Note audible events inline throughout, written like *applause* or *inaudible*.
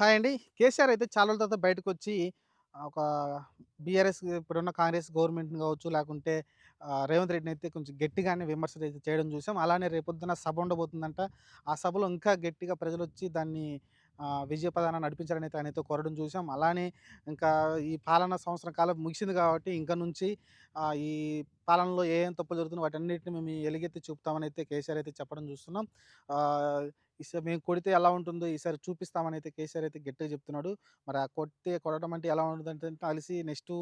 Hi అండి. కేసీఆర్ అయితే చాలా రోజుల తర్వాత బయటకొచ్చి వచ్చి ఒక బీఆర్ఎస్ ఇప్పుడున్న కాంగ్రెస్ గవర్నమెంట్‌ని కావచ్చు లేకుంటే రేవంత్ రెడ్డిని అయితే కొంచెం గట్టిగానే విమర్శలైతే చేయడం చూసాం. అలానే రేపొద్దున సభ ఉండబోతుందంట. ఆ సభలో ఇంకా గట్టిగా ప్రజలు వచ్చి దాన్ని ఆహ్, నడిపించాలని అయితే ఆయనతో ఆయనైతే కోరడం చూసాం. అలానే ఇంకా ఈ పాలనా సంవత్సరం కాలం ముగిసింది కాబట్టి ఇంకా నుంచి ఈ పాలనలో ఏ ఏం తప్పులు జరుగుతున్నాయో వాటన్నిటిని మేము ఎలుగెత్తి అయితే కేసీఆర్ అయితే చెప్పడం చూస్తున్నాం. ఈసారి మేము కొడితే ఎలా ఉంటుందో ఈసారి చూపిస్తామని అయితే కేసీఆర్ అయితే గట్టిగా చెప్తున్నాడు. మరి ఆ కొడితే కొట్టడం అంటే ఎలా ఉంటుందంటే కలిసి నెక్స్ట్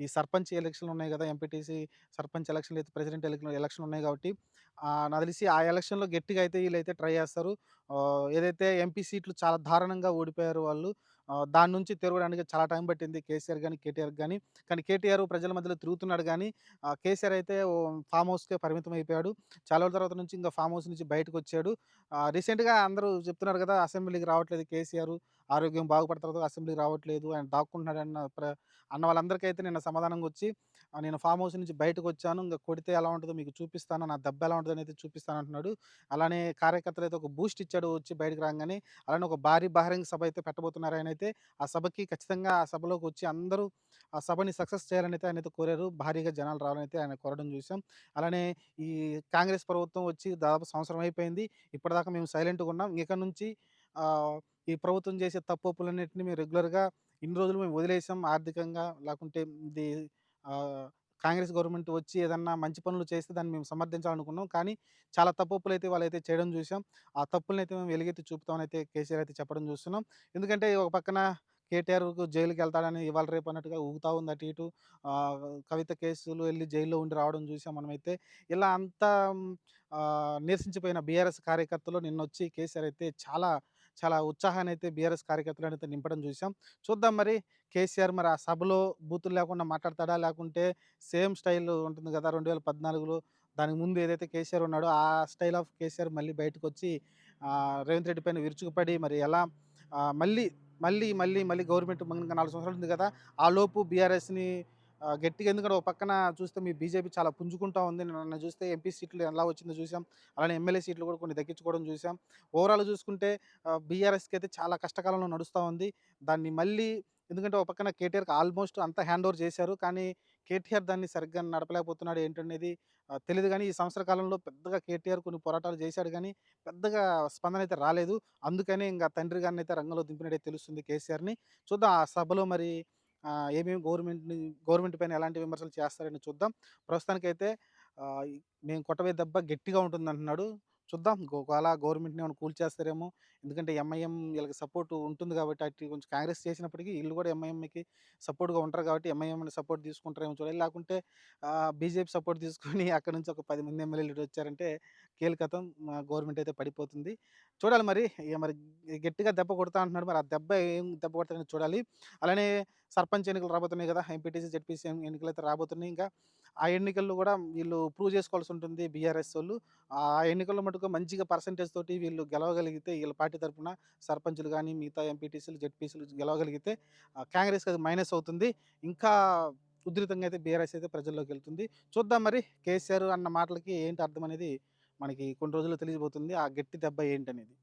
ఈ సర్పంచ్ ఎలక్షన్‌లు ఉన్నాయి కదా ఎంపీటీసీ సర్పంచ్ ఎలక్షన్‌లు అయితే ప్రెసిడెంట్ ఎలక్షన్ ఎలక్షన్ ఉన్నాయి కాబట్టి ఆహ్, నాకు తెలిసి ఆ ఎలక్షన్‌లో గట్టిగా అయితే వీళ్ళైతే ట్రై చేస్తారు. ఏదైతే ఎంపీ సీట్లు చాలా దారుణంగా ఓడిపోయారు వాళ్ళు. దాని నుంచి తిరగడానికి చాలా టైం పట్టింది కేసీఆర్ గాని, కేటీఆర్ కానీ కానీ కేటీఆర్ ప్రజల మధ్యలో తిరుగుతున్నాడు కానీ కేసీఆర్ అయితే ఓ ఫార్మ్ హౌస్‌కే పరిమితం అయిపోయాడు. చాలా రోజుల తర్వాత నుంచి ఇంకా ఫార్మ్ హౌస్ నుంచి బయటకొచ్చాడు. వచ్చాడు రీసెంట్‌గా అందరూ చెప్తున్నారు కదా అసెంబ్లీకి రావట్లేదు కేసీఆర్. ఆరోగ్యం బాగుపడతారు అసెంబ్లీ అసెంబ్లీకి రావట్లేదు. ఆయన దాక్కుంటున్నాడన్న ప్ర అన్న వాళ్ళందరికైతే నిన్న సమాధానంగా వచ్చి నేను ఫామ్ హౌస్ నుంచి బయటకు వచ్చాను ఇంకా కొడితే ఎలా ఉంటుందో మీకు చూపిస్తాను. నా దెబ్బ ఎలా ఉంటదో అయితే చూపిస్తాను అంటున్నాడు అలానే కార్యకర్తలైతే ఒక బూస్ట్ ఇచ్చాడు వచ్చి బయటకు రాగానే అలానే ఒక భారీ బహిరంగ సభ అయితే పెట్టబోతున్నారు ఆయనైతే. ఆ సభకి ఖచ్చితంగా ఆ సభలోకి వచ్చి అందరూ ఆ సభని సక్సెస్ చేయాలని అయితే ఆయన అయితే కోరారు. భారీగా జనాలు రావాలనైతే ఆయన కోరడం చూసాం. అలానే ఈ కాంగ్రెస్ ప్రభుత్వం వచ్చి దాదాపు సంవత్సరం అయిపోయింది. ఇప్పటిదాకా మేము సైలెంట్‌గా ఉన్నాం. ఇక నుంచి ఈ ప్రభుత్వం చేసే తప్పులన్నింటినీ మేము రెగ్యులర్‌గా ఇన్ని రోజులు మేము వదిలేసాం. ఆర్థికంగా లేకుంటే ఇది కాంగ్రెస్ గవర్నమెంట్ వచ్చి ఏదన్నా మంచి పనులు చేస్తే దాన్ని మేము సమర్థించాలనుకున్నాం. కానీ చాలా తప్పులు అయితే వాళ్ళైతే చేయడం చూసాం. ఆ తప్పులనైతే మేము వెలుగైతే చూపుతామని అయితే కేసీఆర్ అయితే చెప్పడం చూస్తున్నాం. ఎందుకంటే ఒక పక్కన కేటీఆర్‌కు జైలుకి వెళ్తాడని ఇవాళ రేపు అన్నట్టుగా ఊగుతా ఉంది అటు ఇటు. కవిత కేసులు వెళ్ళి జైల్‌లో ఉండి రావడం చూసాం మనమైతే. ఇలా అంతా నిరసించిపోయిన బీఆర్ఎస్ కార్యకర్తలు నిన్నొచ్చి కేసీఆర్ అయితే చాలా చాలా ఉత్సాహాన్నయితే బీఆర్ఎస్ కార్యకర్తలనైతే నింపడం చూసాం. చూద్దాం మరి కేసీఆర్ మరి ఆ సభలో బూతులు లేకుండా మాట్లాడతాడా? లేకుంటే సేమ్ స్టైల్ ఉంటుంది కదా రెండు వేల పద్నాలుగులో దానికి ముందు ఏదైతే కేసీఆర్ ఉన్నాడో ఆ స్టైల్ ఆఫ్ కేసీఆర్ మళ్ళీ బయటకొచ్చి వచ్చి రేవంత్ రెడ్డి పైన విరుచుకుపడి మరి ఎలా మళ్ళీ, మళ్ళీ, మళ్ళీ, మళ్ళీ గవర్నమెంట్ నాలుగు సంవత్సరాలు ఉంది గదా! ఆలోపు బీఆర్ఎస్‌ని గట్టిగా ఎందుకంటే ఒక పక్కన చూస్తే మీ బీజేపీ చాలా పుంజుకుంటా ఉంది. నిన్న చూస్తే ఎంపీ సీట్లు ఎలా వచ్చిందో చూసాం. అలానే ఎమ్మెల్యే సీట్లు కూడా కొన్ని దక్కించుకోవడం చూసాం. ఓవరాల్ చూసుకుంటే బీఆర్ఎస్‌కి అయితే చాలా కష్టకాలంలో నడుస్తూ ఉంది. దాన్ని మళ్ళీ ఎందుకంటే ఒక పక్కన కేటీఆర్‌కి ఆల్మోస్ట్ అంతా హ్యాండ్ ఓవర్ చేశారు. కానీ కేటీఆర్ దాన్ని సరిగ్గా నడపలేకపోతున్నాడు ఏంటనేది తెలియదు కానీ ఈ సంవత్సర కాలంలో పెద్దగా కేటీఆర్ కొన్ని పోరాటాలు చేశాడు కానీ పెద్దగా స్పందన అయితే రాలేదు. అందుకనే ఇంకా తండ్రి గారినైతే రంగంలో దింపినట్టే తెలుస్తుంది కేసీఆర్‌ని. చూద్దాం ఆ సభలో మరి ఏమేమి గవర్నమెంట్‌ని గవర్నమెంట్ పైన ఎలాంటి విమర్శలు చేస్తారని చూద్దాం. ప్రస్తుతానికైతే మేము కొట్టవే దెబ్బ గట్టిగా ఉంటుందంటున్నాడు. చూద్దాం ఒకవేళ గవర్నమెంట్‌ని ఏమైనా కూల్చేస్తారేమో. ఎందుకంటే ఎంఐఎం వీళ్ళకి సపోర్ట్ ఉంటుంది కాబట్టి అటు కొంచెం కాంగ్రెస్ చేసినప్పటికీ వీళ్ళు కూడా ఎంఐఎంకి సపోర్ట్‌గా ఉంటారు కాబట్టి ఎంఐఎంని సపోర్ట్ తీసుకుంటారేమో చూడాలి. లేకుంటే బీజేపీ సపోర్ట్ తీసుకొని *laughs* అక్కడి నుంచి ఒక పది మంది ఎమ్మెల్యేలు వచ్చారంటే కీలకతం గవర్నమెంట్ అయితే పడిపోతుంది. చూడాలి మరి మరి గట్టిగా దెబ్బ కొడతా అంటున్నాడు. మరి ఆ దెబ్బ ఏం దెబ్బ కొడతాడని చూడాలి. అలానే సర్పంచ్ ఎన్నికలు రాబోతున్నాయి కదా ఎంపీటీసీ, జెడ్పీసీ ఎన్నికలైతే రాబోతున్నాయి. ఇంకా ఆ ఎన్నికల్లో కూడా వీళ్ళు ప్రూవ్ చేసుకోవాల్సి ఉంటుంది బీఆర్ఎసోళ్ళు. ఆ ఎన్నికల్లో మటుకు మంచిగా పర్సంటేజ్ తోటి వీళ్ళు గెలవగలిగితే వీళ్ళ పార్టీ తరపున సర్పంచులు కానీ మిగతా ఎంపీటీసీలు, జెడ్పీసీలు గెలవగలిగితే కాంగ్రెస్‌కి అది మైనస్ అవుతుంది. ఇంకా ఉధృతంగా అయితే బీఆర్ఎస్ అయితే ప్రజల్లోకి వెళ్తుంది చూద్దాం మరి కేసీఆర్ అన్న మాటలకి ఏంటి అర్థం అనేది మనకి కొన్ని రోజుల్లో తెలియబోతుంది. ఆ గట్టి దెబ్బ ఏంటనేది.